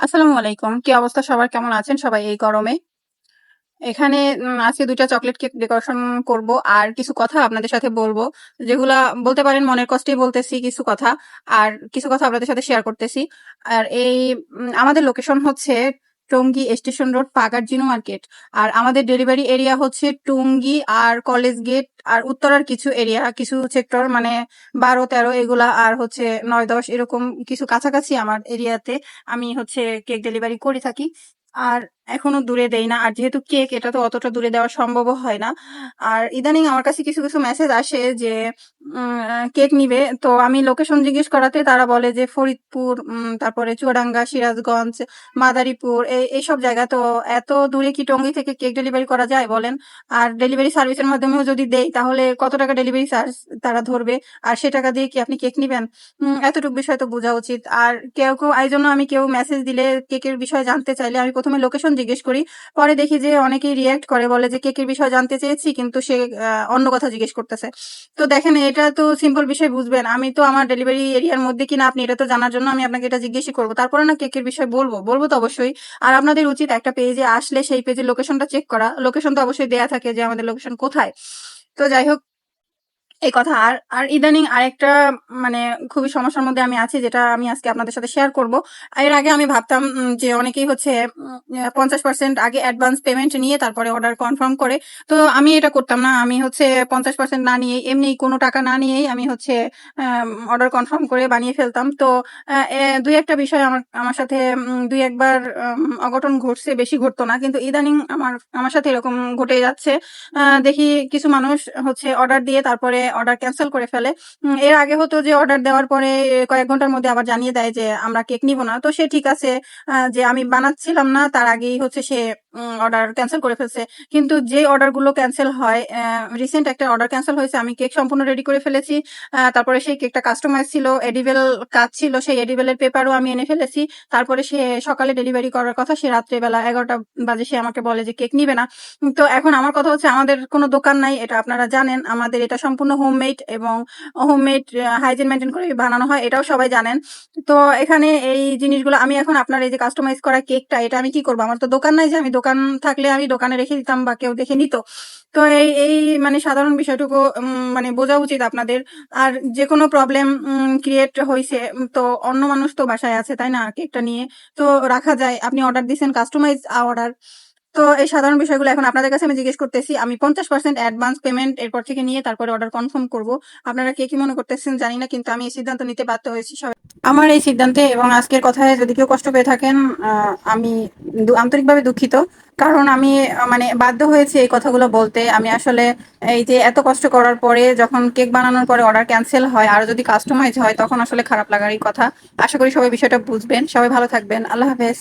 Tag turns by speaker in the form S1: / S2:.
S1: আসসালামু আলাইকুম। কি অবস্থা? সবার কেমন আছেন? সবাই এই গরমে? এখানে আজকে দুইটা চকলেট কেক ডেকোরেশন করব। আর কিছু কথা আপনাদের সাথে বলব। যেগুলা বলতে পারেন, মনের কষ্টেই বলতেছি কিছু কথা। আর কিছু কথা আপনাদের সাথে শেয়ার করতেছি। আর এই আমাদের লোকেশন হচ্ছে টঙ্গী স্টেশন রোড, পাগারজিনো মার্কেট। আর আমাদের ডেলিভারি এরিয়া হচ্ছে টঙ্গী আর কলেজ গেট আর উত্তরার কিছু এরিয়া, কিছু সেক্টর মানে বারো, তেরো এগুলা আর হচ্ছে নয়, দশ এরকম কিছু কাছাকাছি আমার এরিয়াতে আমি হচ্ছে কেক ডেলিভারি করে থাকি। আর এখনও দূরে দেই না। আর যেহেতু কেক এটা তো অতটা দূরে দেওয়া সম্ভব হয় না। আর ইদানিং আমার কাছে কিছু কিছু মেসেজ আসে যে কেক নিবে। তো আমি লোকেশন জিজ্ঞেস করাতে তারা বলে যে, ফরিদপুর তারপরে চুয়াডাঙ্গা, সিরাজগঞ্জ, মাদারীপুর, এই, এইসব জায়গা। তো এত দূরে কি টঙ্গি থেকে কেক ডেলিভারি করা যায় বলেন? আর ডেলিভারি সার্ভিসের মাধ্যমেও যদি দেই, তাহলে কত টাকা ডেলিভারি চার্জ তারা ধরবে? আর সে টাকা দিয়ে কি আপনি কেক নিবেন? এতটুকু বিষয় তো বোঝা উচিত। আর কেউ কেউ, এই জন্য আমি কেউ মেসেজ দিলে কেকের বিষয়ে জানতে চাইলে আমি প্রথমে লোকেশন জিজ্ঞেস করি। পরে দেখি যে অনেকেই রিয়াক্ট করে, বলে যে কেকের বিষয়ে জানতে চেয়েছি, কিন্তু সে অন্য কথা জিজ্ঞেস করতেছে। তো দেখেন, এটা তো সিম্পল বিষয়, বুঝবেন। আমি তো আমার ডেলিভারি এরিয়ার মধ্যে কিনা আপনি এটা তো জানার জন্য আমি আপনাকে এটা জিজ্ঞেসই করব। তারপরে না কেকের বিষয় বলব। বলব তো অবশ্যই। আর আপনাদের উচিত একটা পেজে আসলে সেই পেজের লোকেশনটা চেক করা। লোকেশন তো অবশ্যই দেয়া থাকে যে আমাদের লোকেশন কোথায়। তো যাই হোক এই কথা। আর আর ইদানিং আরেকটা মানে খুবই সমস্যার মধ্যে আমি আছি, যেটা আমি আজকে আপনাদের সাথে শেয়ার করব। এর আগে আমি ভাবতাম যে অনেকেই হচ্ছে পঞ্চাশ পার্সেন্ট আগে অ্যাডভান্স পেমেন্ট নিয়ে তারপরে অর্ডার কনফার্ম করে। তো আমি এটা করতাম না। আমি হচ্ছে পঞ্চাশ পার্সেন্ট না নিয়ে এমনি কোনো টাকা না নিয়েই আমি হচ্ছে অর্ডার কনফার্ম করে বানিয়ে ফেলতাম। তো দুই একটা বিষয় আমার আমার সাথে দুই একবার অঘটন ঘটছে, বেশি ঘটতো না। কিন্তু ইদানিং আমার আমার সাথে এরকম ঘটে যাচ্ছে। দেখি কিছু মানুষ হচ্ছে অর্ডার দিয়ে তারপরে অর্ডার ক্যান্সেল করে ফেলে। এর আগে হতো যে অর্ডার দেওয়ার পরে কয়েক ঘণ্টার মধ্যে আবার জানিয়ে দেয় যে আমরা কেক নিব না। তো সে ঠিক আছে যে আমি বানাচ্ছিলাম না, তার আগেই হচ্ছে সে অর্ডার ক্যান্সেল করে ফেলছে। কিন্তু যে অর্ডারগুলো ক্যান্সেল হয় রিসেন্ট একটা অর্ডার ক্যান্সেল হয়েছে, আমি কেক সম্পূর্ণ রেডি করে ফেলেছি। তারপরে সেই কেকটা কাস্টমাইজ ছিল এডিবেল কাজ ছিল, সেই এডিবেলের পেপারও আমি এনে ফেলেছি। তারপরে সে সকালে ডেলিভারি করার কথা, সে রাত্রেবেলা এগারোটা বাজে সে আমাকে বলে যে কেক নিবে না। তো এখন আমার কথা হচ্ছে, আমাদের কোনো দোকান নাই, এটা আপনারা জানেন। আমাদের এটা সম্পূর্ণ হোমমেড এবং হোমমেড হাইজিন মেনটেন করে বানানো হয়, এটাও সবাই জানেন। তো এখানে এই জিনিসগুলো, আমি এখন আপনার এই যে কাস্টমাইজ করা কেকটা এটা আমি কি করব? আমার তো দোকান নাই যে আমি দোকান থাকলে আমি দোকানে রেখে দিতাম বা কেউ দেখে নিত। তো এই এই মানে সাধারণ বিষয়টুকু মানে বোঝা উচিত আপনাদের। আর যে কোনো প্রবলেম ক্রিয়েট হয়েছে তো অন্য মানুষ তো বাসায় আছে, তাই না? কেকটা নিয়ে। তো রাখা যায়। আপনি অর্ডার দিচ্ছেন কাস্টমাইজ অর্ডার তো এই সাধারণ বিষয়গুলো এখন আপনাদের কাছে আমি জিজ্ঞেস করতেছি, আমি পঞ্চাশ পার্সেন্ট অ্যাডভান্স পেমেন্ট এরপর থেকে নিয়ে তারপরে অর্ডার কনফার্ম করব। আপনারা কে কি মনে করতেছেন জানি না, কিন্তু আমি এই সিদ্ধান্ত নিতে বাধ্য হয়েছি সবাই। আমার এই সিদ্ধান্তে এবং আজকের কথায় যদি কেউ কষ্ট পেয়ে থাকেন আমি আন্তরিকভাবে দুঃখিত। কারণ আমি মানে বাধ্য হয়েছি এই কথাগুলো বলতে। আমি আসলে এই যে এত কষ্ট করার পরে যখন কেক বানানোর পরে অর্ডার ক্যান্সেল হয়, আর যদি কাস্টমাইজ হয়, তখন আসলে খারাপ লাগারই কথা। আশা করি সবাই বিষয়টা বুঝবেন। সবাই ভালো থাকবেন। আল্লাহ হাফেজ।